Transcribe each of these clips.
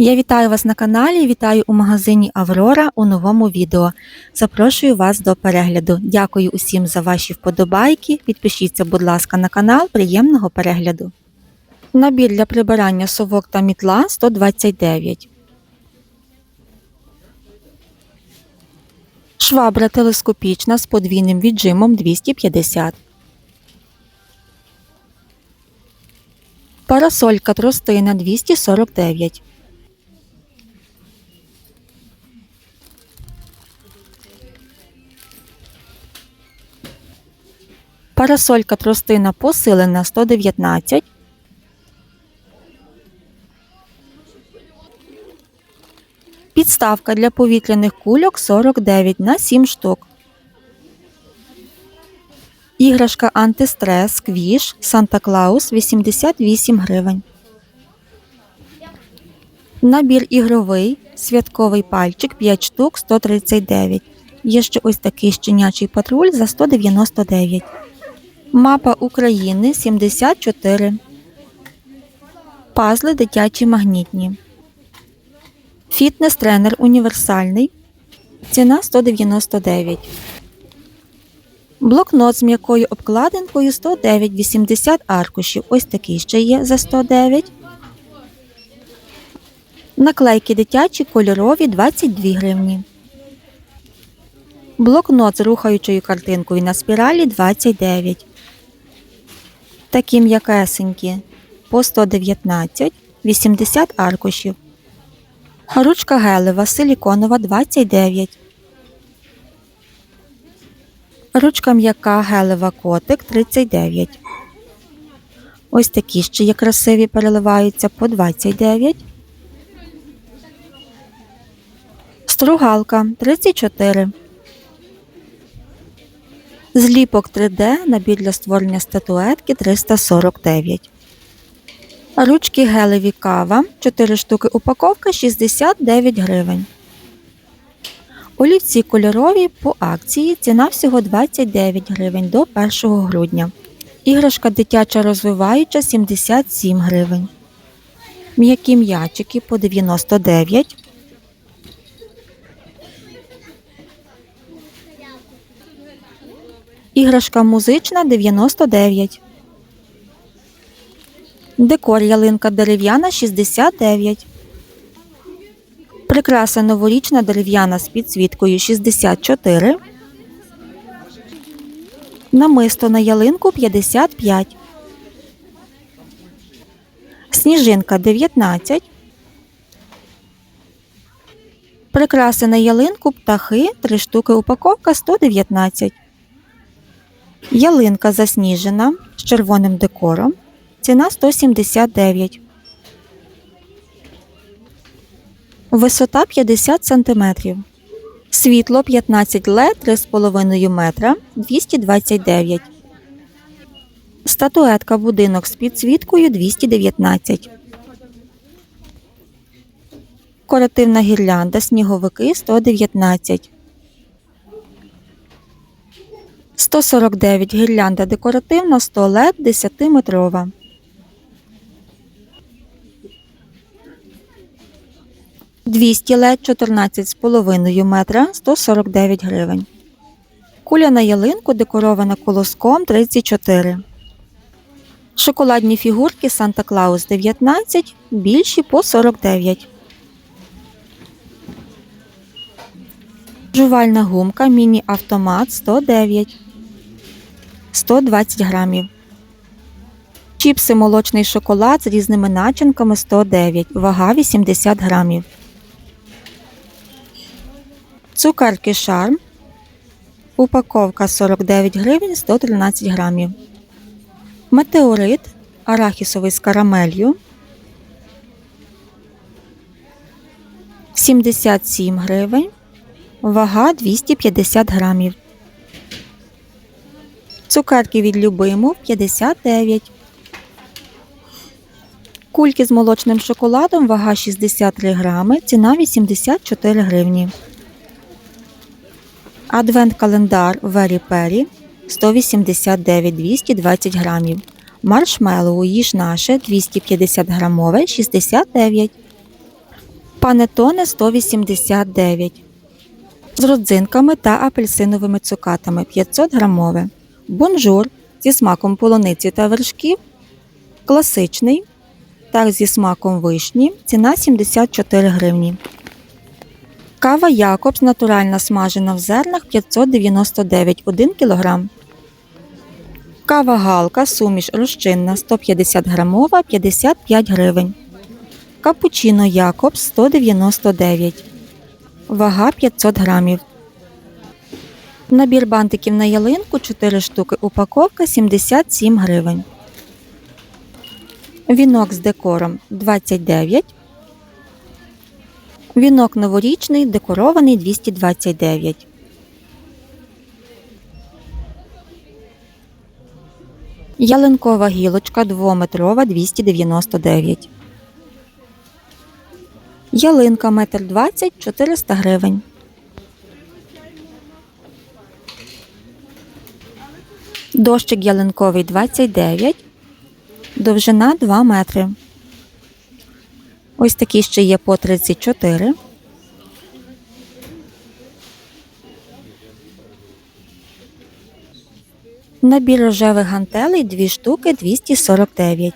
Я вітаю вас на каналі, вітаю у магазині Аврора у новому відео. Запрошую вас до перегляду. Дякую усім за ваші вподобайки. Підпишіться, будь ласка, на канал. Приємного перегляду. Набір для прибирання совок та мітла 129. Швабра телескопічна з подвійним віджимом 250. Парасолька тростина 249. Парасолька тростина посилена 119. Підставка для повітряних кульок 49 на 7 штук. Іграшка антистрес Квіш Санта Клаус 88 гривень. Набір ігровий святковий пальчик 5 штук 139. Є ще ось такий щенячий патруль за 199. Мапа України 74. Пазли дитячі магнітні. Фітнес-тренер універсальний. Ціна 199. Блокнот з м'якою обкладинкою 109,80 аркушів. Ось такий ще є за 109. Наклейки дитячі кольорові 22 гривні. Блокнот з рухаючою картинкою на спіралі 29. Такі м'якесенькі по 119, 80 аркушів. Ручка гелева силіконова 29. Ручка м'яка гелева котик 39. Ось такі ще є красиві переливаються по 29. Стругалка 34. Зліпок 3D набір для створення статуетки 349. Ручки гелеві кава 4 штуки упаковка 69 гривень. Олівці кольорові по акції ціна всього 29 гривень до 1 грудня. Іграшка дитяча розвиваюча 77 гривень. М'які м'ячики по 99. Іграшка музична 99. Декор ялинка дерев'яна 69. Прикраса новорічна дерев'яна з підсвіткою 64. Намисто на ялинку 55. Сніжинка 19. Прикраси на ялинку птахи 3 штуки упаковка 119. Ялинка засніжена з червоним декором. Ціна 179. Висота 50 см. Світло 15 LED 3,5 метра 229. Статуетка будинок з підсвіткою 219. Декоративна гірлянда сніговики 119. 149 гірлянда декоративна 100 LED 10-метрова. Двісті LED 14,5 метра 149 гривень. Куля на ялинку декорована колоском 34. Шоколадні фігурки Санта Клаус 19, більші по 49. Жувальна гумка міні-автомат 109. 120 грамів. Чіпси молочний шоколад з різними начинками 109, вага 80 грамів. Цукерки шарм. Упаковка 49 гривень 113 грамів. Метеорит арахісовий з карамелью. 77 гривень. Вага 250 грамів. Цукерки від любиму 59. Кульки з молочним шоколадом, вага 63 грами, ціна 84 гривні. Адвент-календар Very Perry 189 220 грамів. Маршмеллоу їж наше 250 грамове 69. Панетоне 189 з родзинками та апельсиновими цукатами 500 грамове. Бонжур зі смаком полуниці та вершків. Класичний та зі смаком вишні. Ціна 74 гривні. Кава Якобс натуральна смажена в зернах 599 1 кг. Кава Галка суміш розчинна 150 грамова 55 гривень. Капучино Якобс 199. Вага 500 грамів. Набір бантиків на ялинку 4 штуки. Упаковка 77 гривень. Вінок з декором 29. Вінок новорічний декорований 229. Ялинкова гілочка 2-метрова 299. Ялинка 1,20 м 400 гривень. Дощик ялинковий 29. Довжина 2 метри. Ось такі ще є по 34. Набір рожевих гантелей 2 штуки 249.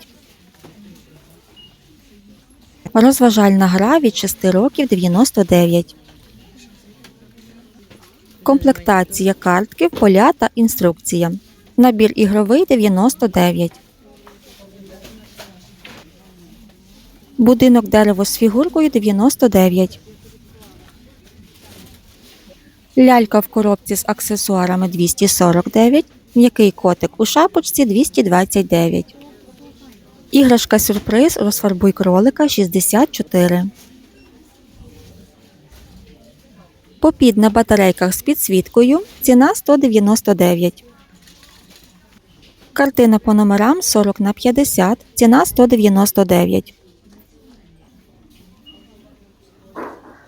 Розважальна гра від 6 років 99. Комплектація картків, поля та інструкція. Набір ігровий 99. Будинок дерево з фігуркою 99. Лялька в коробці з аксесуарами 249. М'який котик у шапочці 229. Іграшка сюрприз розфарбуй кролика 64. Попід на батарейках з підсвіткою. Ціна 199. Картина по номерам 40 на 50. Ціна 199.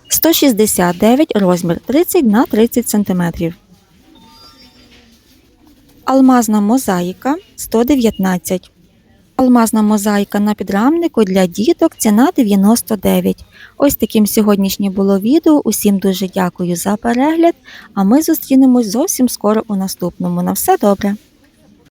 169 розмір 30 на 30 см. Алмазна мозаїка 119. Алмазна мозаїка на підрамнику для діток ціна 99. Ось таким сьогоднішнє було відео. Усім дуже дякую за перегляд. А ми зустрінемось зовсім скоро у наступному. На все добре!